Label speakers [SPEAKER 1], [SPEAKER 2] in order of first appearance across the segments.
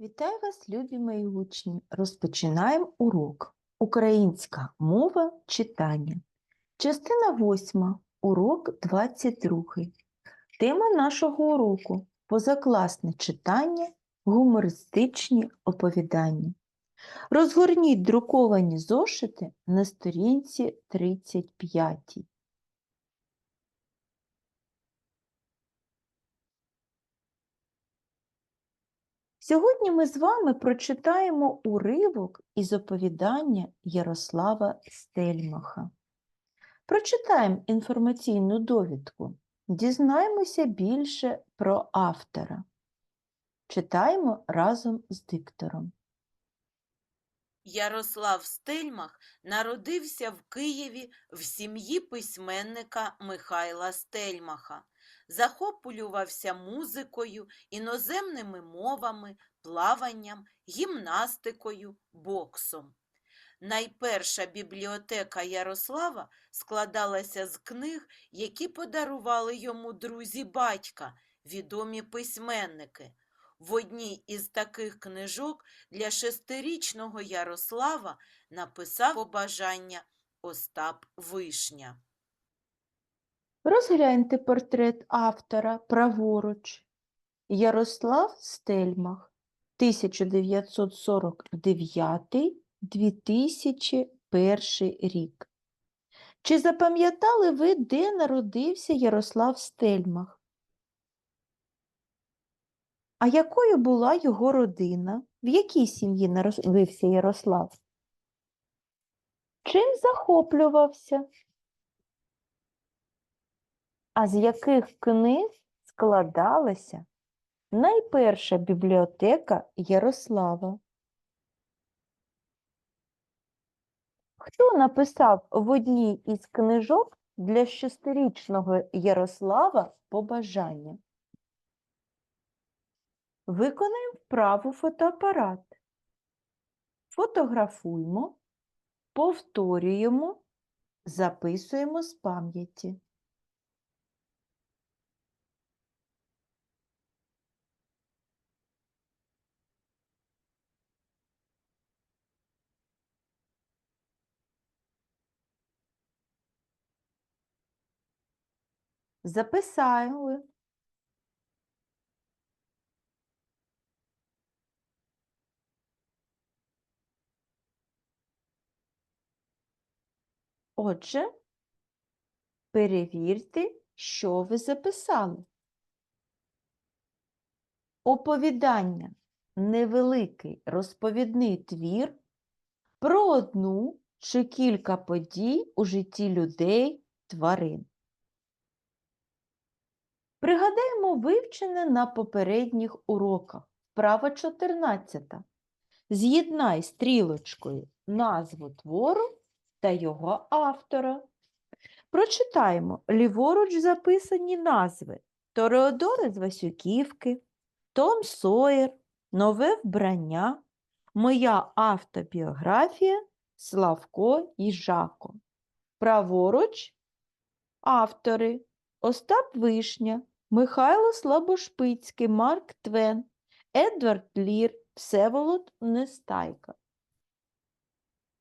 [SPEAKER 1] Вітаю вас, любі мої учні! Розпочинаємо урок. Українська мова читання. Частина 8. Урок 22. Тема нашого уроку позакласне читання, гумористичні оповідання. Розгорніть друковані зошити на сторінці 35. Сьогодні ми з вами прочитаємо уривок із оповідання Ярослава Стельмаха. Прочитаємо інформаційну довідку, дізнаємося більше про автора. Читаємо разом з диктором.
[SPEAKER 2] Ярослав Стельмах народився в Києві в сім'ї письменника Михайла Стельмаха. Захоплювався музикою, іноземними мовами, плаванням, гімнастикою, боксом. Найперша бібліотека Ярослава складалася з книг, які подарували йому друзі батька, відомі письменники. В одній із таких книжок для шестирічного Ярослава написав побажання Остап Вишня.
[SPEAKER 1] Розгляньте портрет автора праворуч. Ярослав Стельмах, 1949-2001 рік. Чи запам'ятали ви, де народився Ярослав Стельмах? А якою була його родина? В якій сім'ї народився Ярослав? Чим захоплювався? А з яких книг складалася найперша бібліотека Ярослава? Хто написав в одній із книжок для шестирічного Ярослава побажання? Виконаємо вправу фотоапарат. Фотографуємо, повторюємо, записуємо з пам'яті. Записали. Отже, перевірте, що ви записали. Оповідання невеликий розповідний твір про одну чи кілька подій у житті людей, тварин. Пригадаємо вивчене на попередніх уроках. Вправа 14. З'єднай стрілочкою назву твору та його автора. Прочитаємо ліворуч записані назви Тореодори з Васюківки, Том Сойер, Нове вбрання, Моя автобіографія Славко і Жако. Праворуч автори Остап Вишня, Михайло Слабошпицький, Марк Твен, Едвард Лір, Всеволод Нестайка.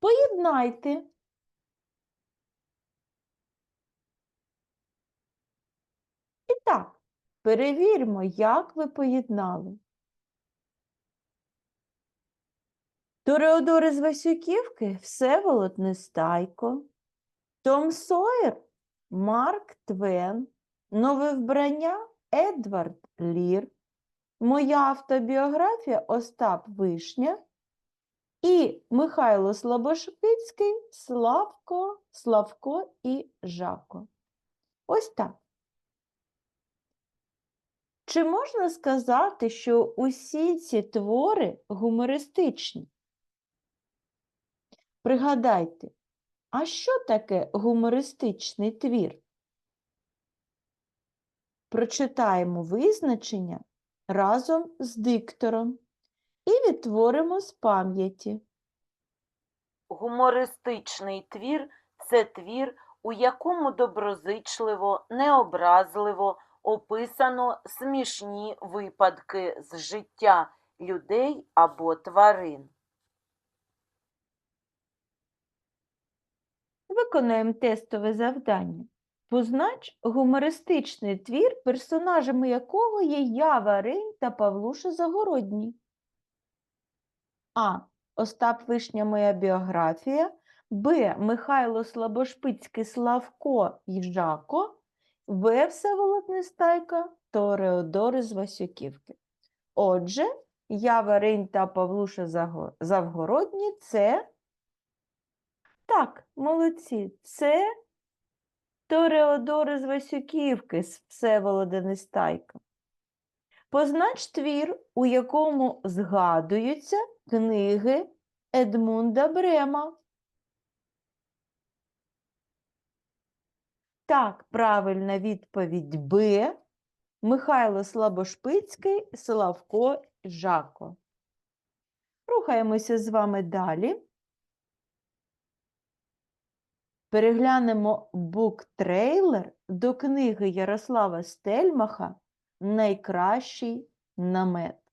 [SPEAKER 1] Поєднайте. І так, перевіримо, як ви поєднали. Тореодор із Васюківки Всеволод Нестайко, Том Сойер Марк Твен, Нове вбрання Едвард Лір, Моя автобіографія Остап Вишня і Михайло Слабошпицький, Славко, Славко і Жако. Ось так. Чи можна сказати, що усі ці твори гумористичні? Пригадайте, а що таке гумористичний твір? Прочитаємо визначення разом з диктором і відтворимо з пам'яті.
[SPEAKER 2] Гумористичний твір це твір, у якому доброзичливо, необразливо описано смішні випадки з життя, людей або тварин.
[SPEAKER 1] Виконаємо тестове завдання. Познач гумористичний твір, персонажами якого є Ява Рень та Павлуша Загородній. А. Остап Вишня Моя біографія. Б. Михайло Слабошпицький Славко Їжако. В. Всеволод Нестайка Тореодор із Васюківки. Отже, Ява Рень та Павлуша Завгородні це так, молодці. Це Тореодор з Васюківки з Всеволода Нестайка. Познач твір, у якому згадуються книги Едмунда Брема. Так, правильна відповідь Б. Михайло Слабошпицький, Славко Жако. Рухаємося з вами далі. Переглянемо буктрейлер до книги Ярослава Стельмаха Найкращий намет.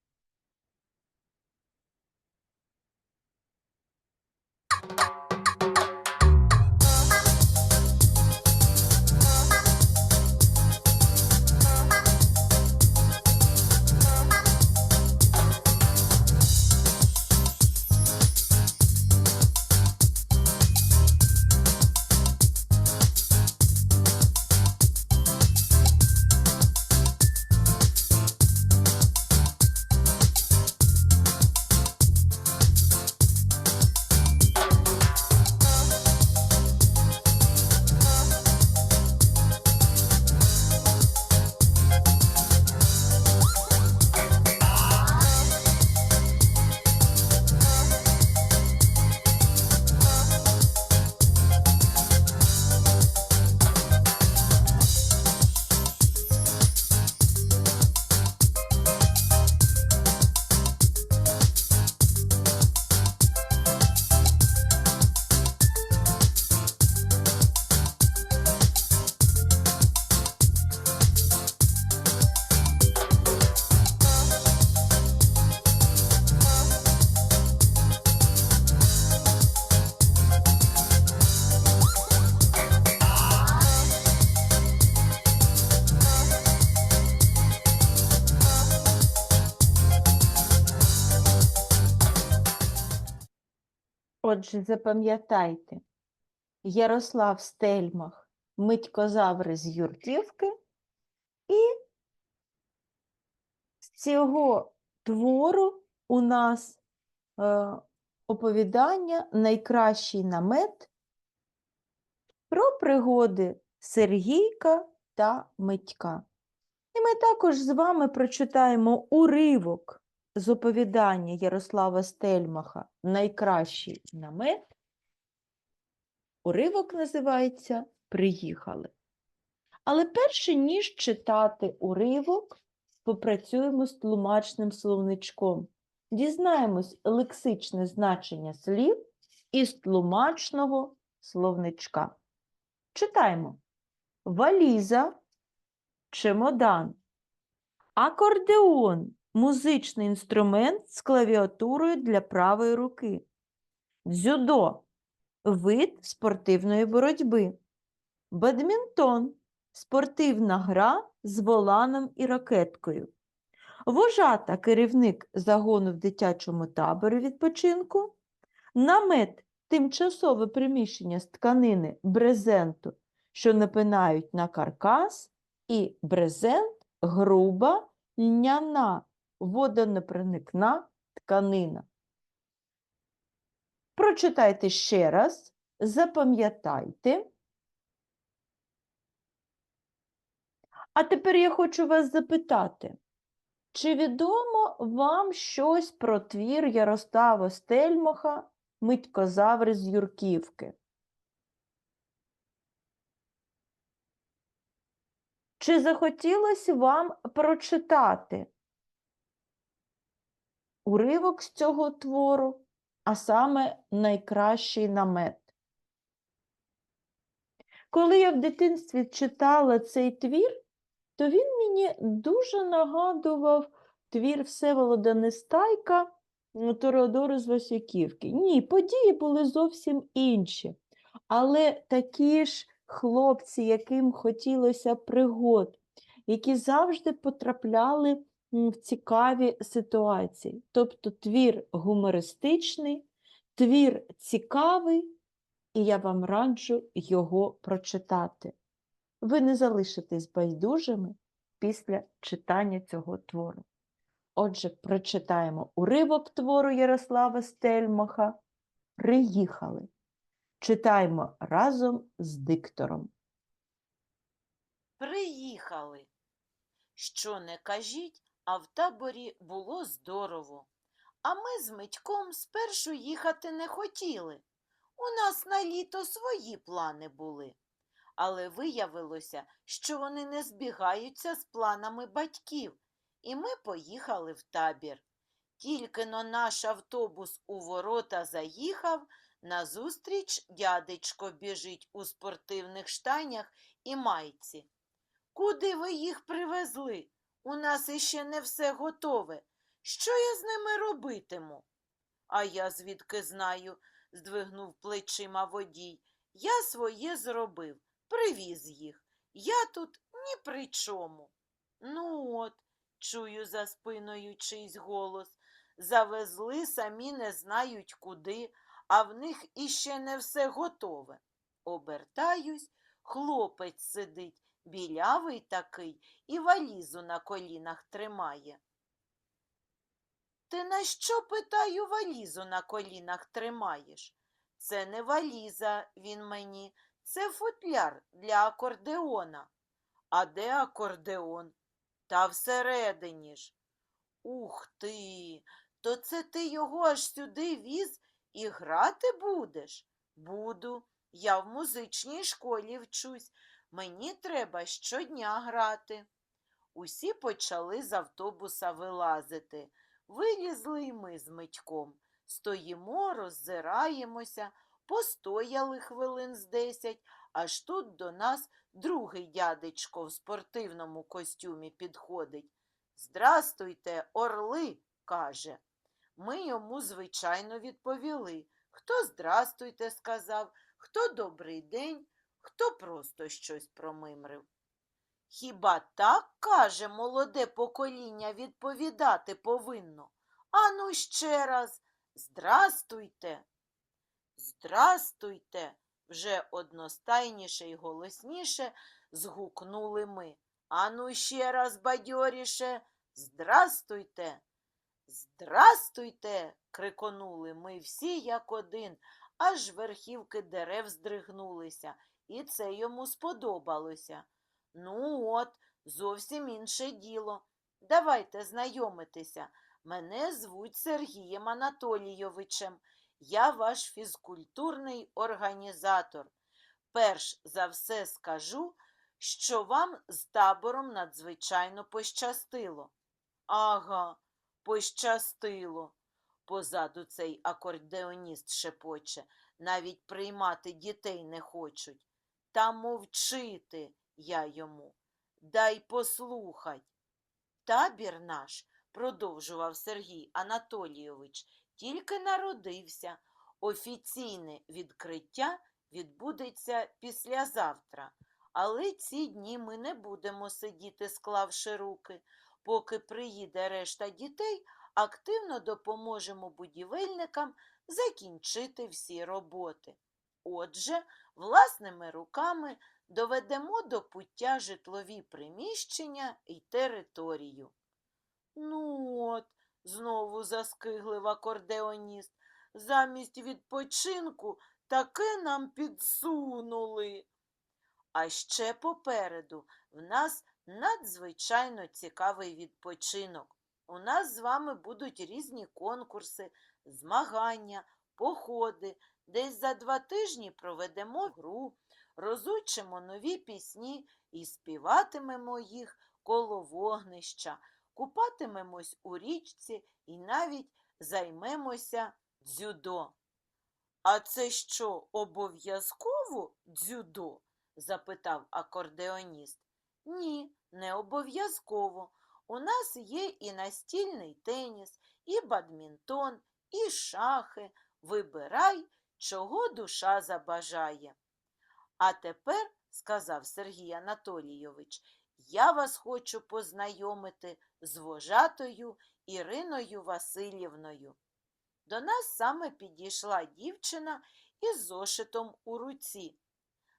[SPEAKER 1] Отже, запам'ятайте, Ярослав Стельмах, Митькозаври з Юрківки, і з цього твору у нас е, оповідання Найкращий намет про пригоди Сергійка та Митька. І ми також з вами прочитаємо уривок з оповідання Ярослава Стельмаха Найкращий намет. Уривок називається Приїхали. Але перше, ніж читати уривок, попрацюємо з тлумачним словничком. Дізнаємось лексичне значення слів із тлумачного словничка. Читаємо. Валіза, чемодан, акордеон музичний інструмент з клавіатурою для правої руки. Дзюдо вид спортивної боротьби. Бадмінтон спортивна гра з воланом і ракеткою. Вожата керівник загону в дитячому таборі відпочинку. Намет тимчасове приміщення з тканини брезенту, що напинають на каркас, і брезент груба льняна водонепроникна тканина. Прочитайте ще раз, запам'ятайте. А тепер я хочу вас запитати, чи відомо вам щось про твір Ярослава Стельмаха Митькозаври з Юрківки? Чи захотілося вам прочитати уривок з цього твору, а саме найкращий намет? Коли я в дитинстві читала цей твір, то він мені дуже нагадував твір Всеволода Нестайка м, з Васюківки. Ні, події були зовсім інші. Але такі ж хлопці, яким хотілося пригод, які завжди потрапляли в цікаві ситуації. Тобто твір гумористичний, твір цікавий, і я вам раджу його прочитати. Ви не залишитесь байдужими після читання цього твору. Отже, прочитаємо уривок твору Ярослава Стельмаха. Приїхали. Читаємо разом з диктором.
[SPEAKER 2] Приїхали. Що не кажіть, а в таборі було здорово. А ми з Митьком спершу їхати не хотіли. У нас на літо свої плани були. Але виявилося, що вони не збігаються з планами батьків, і ми поїхали в табір. Тільки но наш автобус у ворота заїхав, назустріч дядечко біжить у спортивних штанях і майці. Куди ви їх привезли? У нас іще не все готове. Що я з ними робитиму? А я звідки знаю, здвигнув плечима водій. Я своє зробив, привіз їх. Я тут ні при чому. Ну от, чую за спиною чийсь голос. Завезли, самі не знають куди, а в них іще не все готове. Обертаюсь, хлопець сидить, білявий такий, і валізу на колінах тримає. Ти на що, питаю, валізу на колінах тримаєш? Це не валіза, він мені, це футляр для акордеона. А де акордеон? Та всередині ж. Ух ти, то це ти його аж сюди віз і грати будеш? Буду. Я в музичній школі вчусь. Мені треба щодня грати. Усі почали з автобуса вилазити. Вилізли й ми з Митьком. Стоїмо, роззираємося, постояли хвилин з десять, аж тут до нас другий дядечко в спортивному костюмі підходить. Здрастуйте, орли, каже. Ми йому, звичайно, відповіли. Хто здрастуйте сказав, хто добрий день, хто просто щось промимрив. Хіба так, каже, молоде покоління відповідати повинно? Ану ще раз. Здрастуйте. Здрастуйте. Вже одностайніше й голосніше згукнули ми. Ану ще раз бадьоріше. Здрастуйте. Здрастуйте. криконули ми всі як один, аж верхівки дерев здригнулися, і це йому сподобалося. Ну от, зовсім інше діло. Давайте знайомитися. Мене звуть Сергієм Анатолійовичем. Я ваш фізкультурний організатор. Перш за все скажу, що вам з табором надзвичайно пощастило. Ага, пощастило. Позаду цей акордеоніст шепоче, навіть приймати дітей не хочуть. Та мовчити я йому. Дай послухать. Табір наш, продовжував Сергій Анатолійович, тільки народився. Офіційне відкриття відбудеться післязавтра. Але ці дні ми не будемо сидіти, склавши руки. Поки приїде решта дітей, активно допоможемо будівельникам закінчити всі роботи. Отже, власними руками доведемо до пуття житлові приміщення і територію. Ну от, знову заскиглив акордеоніст, замість відпочинку таке нам підсунули. А ще попереду в нас надзвичайно цікавий відпочинок. У нас з вами будуть різні конкурси, змагання, походи. Десь за два тижні проведемо гру, розучимо нові пісні і співатимемо їх коло вогнища, купатимемось у річці і навіть займемося дзюдо. А це що, обов'язково дзюдо? запитав акордеоніст. Ні, не обов'язково. У нас є і настільний теніс, і бадмінтон, і шахи. Вибирай, чого душа забажає. А тепер, сказав Сергій Анатолійович, я вас хочу познайомити з вожатою Іриною Васильівною. До нас саме підійшла дівчина із зошитом у руці.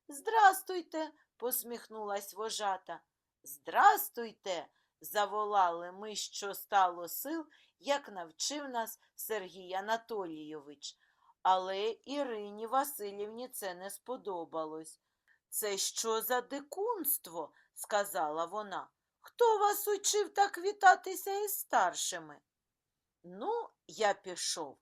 [SPEAKER 2] Здрастуйте, посміхнулась вожата. Здрастуйте, заволали ми, що стало сил, як навчив нас Сергій Анатолійович. Але Ірині Васильівні це не сподобалось. Це що за дикунство? сказала вона. Хто вас учив так вітатися із старшими? Ну, я пішов.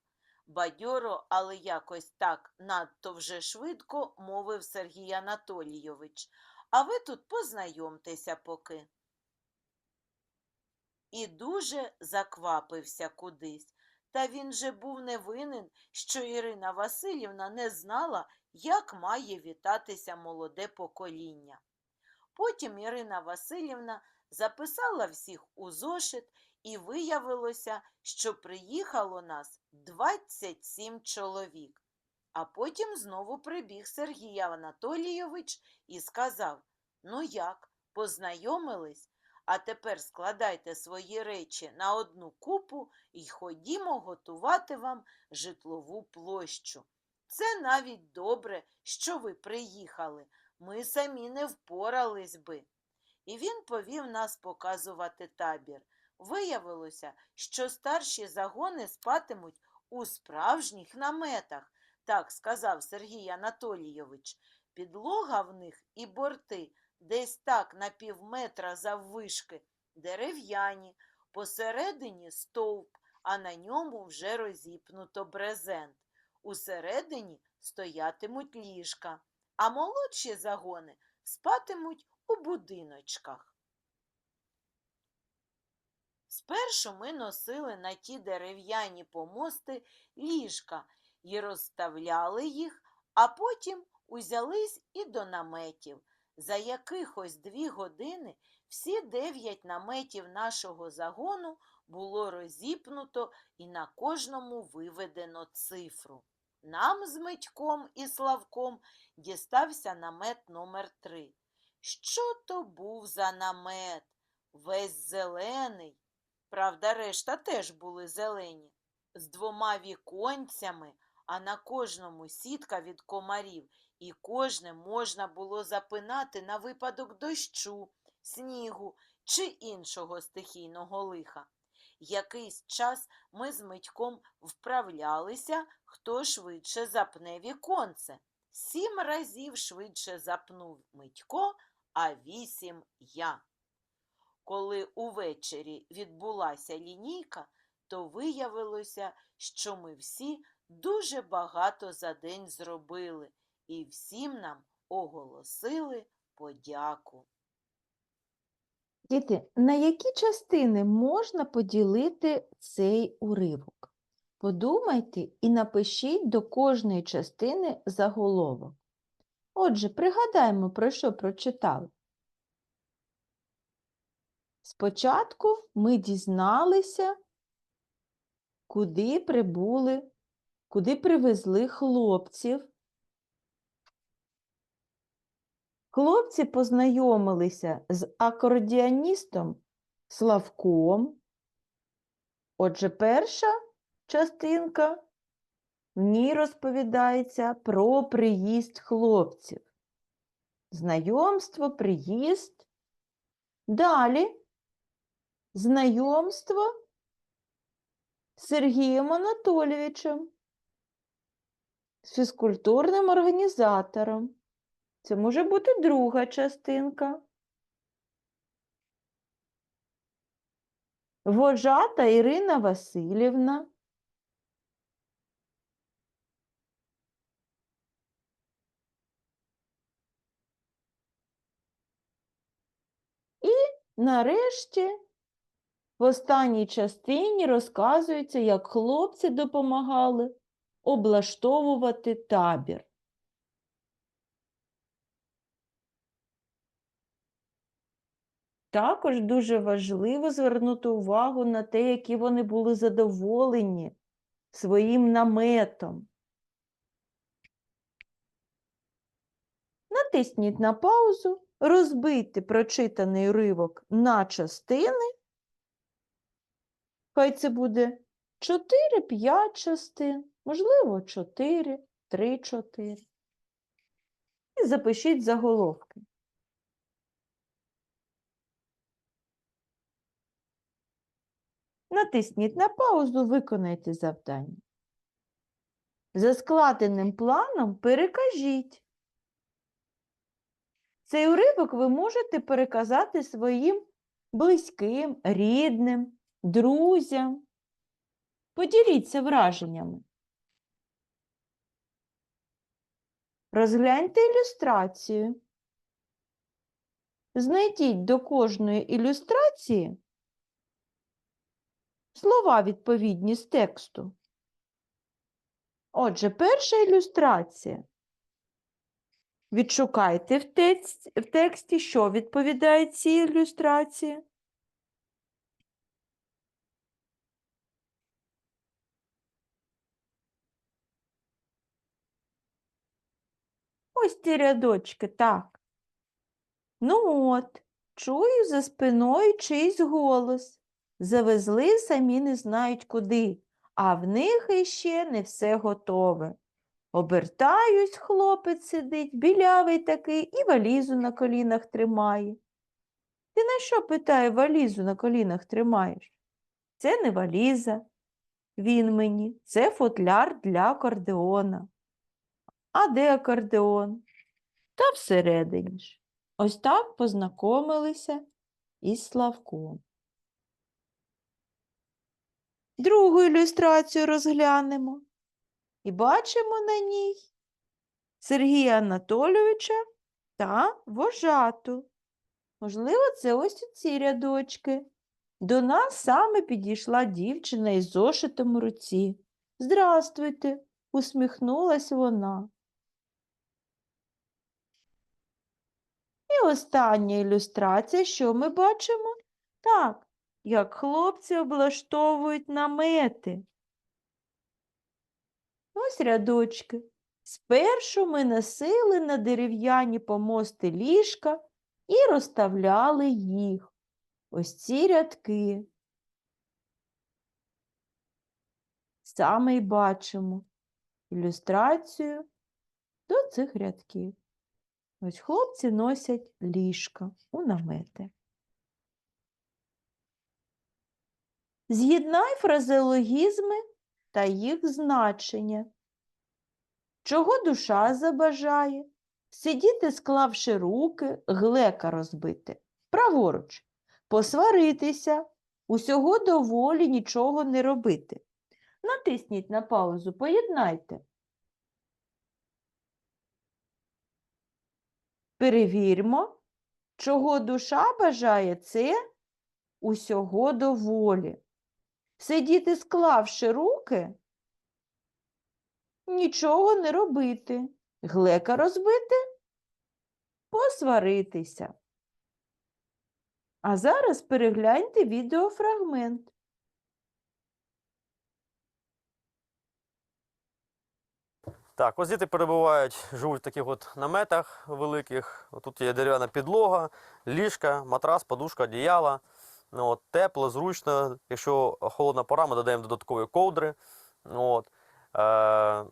[SPEAKER 2] Бадьоро, але якось так надто вже швидко мовив Сергій Анатолійович. А ви тут познайомтеся поки. І дуже заквапився кудись. Та він же був не винен, що Ірина Васильівна не знала, як має вітатися молоде покоління. Потім Ірина Васильівна записала всіх у зошит, і виявилося, що приїхало нас 27 чоловік. А потім знову прибіг Сергій Анатолійович і сказав: Ну як, познайомились? А тепер складайте свої речі на одну купу і ходімо готувати вам житлову площу. Це навіть добре, що ви приїхали. Ми самі не впорались би. І він повів нас показувати табір. Виявилося, що старші загони спатимуть у справжніх наметах, так сказав Сергій Анатолійович. Підлога в них і борти десь так на півметра заввишки, дерев'яні, посередині стовп, а на ньому вже розіпнуто брезент. Усередині стоятимуть ліжка, а молодші загони спатимуть у будиночках. Спершу ми носили на ті дерев'яні помости ліжка і розставляли їх, а потім узялись і до наметів. За якихось дві години всі дев'ять наметів нашого загону було розіпнуто і на кожному виведено цифру. Нам з Митьком і Славком дістався намет номер три. Що то був за намет? Весь зелений. Правда, решта теж були зелені, з двома віконцями, а на кожному сітка від комарів, і кожне можна було запинати на випадок дощу, снігу чи іншого стихійного лиха. Якийсь час ми з Митьком вправлялися, хто швидше запне віконце. Сім разів швидше запнув Митько, а вісім я. Коли увечері відбулася лінійка, то виявилося, що ми всі дуже багато за день зробили, і всім нам оголосили подяку.
[SPEAKER 1] Діти, на які частини можна поділити цей уривок? Подумайте і напишіть до кожної частини заголовок. Отже, пригадаємо, про що прочитали. Спочатку ми дізналися, куди прибули, куди привезли хлопців. Хлопці познайомилися з акордіоністом Славком. Отже, перша частинка в ній розповідається про приїзд хлопців. Знайомство, приїзд. Далі знайомство з Сергієм Анатолійовичем, з фізкультурним організатором. Це може бути друга частинка. Вожата Ірина Васильівна. І нарешті в останній частині розказується, як хлопці допомагали облаштовувати табір. Також дуже важливо звернути увагу на те, які вони були задоволені своїм наметом. Натисніть на паузу, розбийте прочитаний уривок на частини. Хай це буде 4-5 частин, можливо, 4, 3-4. І запишіть заголовки. Натисніть на паузу, виконайте завдання. За складеним планом перекажіть. Цей уривок ви можете переказати своїм близьким, рідним, друзям. Поділіться враженнями. Розгляньте ілюстрацію. Знайдіть до кожної ілюстрації слова відповідні з тексту. Отже, перша ілюстрація. Відшукайте в тексті, що відповідає цій ілюстрації. Ось ті рядочки, так. Ну от, чую за спиною чийсь голос. Завезли самі не знають куди, а в них іще не все готове. Обертаюсь, хлопець сидить, білявий такий, і валізу на колінах тримає. Ти на що, питає, валізу на колінах тримаєш? Це не валіза, він мені, це футляр для акордеона. А де акордеон? Та всередині ж. Ось так познайомилися із Славком. Другу ілюстрацію розглянемо. І бачимо на ній Сергія Анатолійовича та вожату. Можливо, це ось у ці рядочки. До нас саме підійшла дівчина із зошитом у руці. Здрастуйте, усміхнулась вона. І остання ілюстрація, що ми бачимо? Так, як хлопці облаштовують намети. Ось рядочки. Спершу ми носили на дерев'яні помости ліжка і розставляли їх. Ось ці рядки. Саме й бачимо ілюстрацію до цих рядків. Ось хлопці носять ліжка у намети. З'єднай фразеологізми та їх значення. Чого душа забажає? Сидіти, склавши руки, глека розбити. Праворуч. Посваритися, усього доволі нічого не робити. Натисніть на паузу, поєднайте. Перевірмо, чого душа бажає, це усього доволі. Сидіти, склавши руки, нічого не робити. Глека розбити, посваритися. А зараз перегляньте відеофрагмент.
[SPEAKER 3] Так, ось діти перебувають, живуть в таких от наметах великих. Тут є дерев'яна підлога, ліжка, матрас, подушка, одіяла. Ну, от, тепло, зручно. Якщо холодна пора, ми додаємо додаткові ковдри. Ну, От. Е,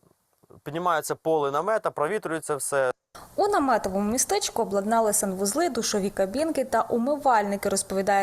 [SPEAKER 3] піднімається поле намета, провітрюється все.
[SPEAKER 4] У наметовому містечку обладнали санвузли, душові кабінки та умивальники, розповідає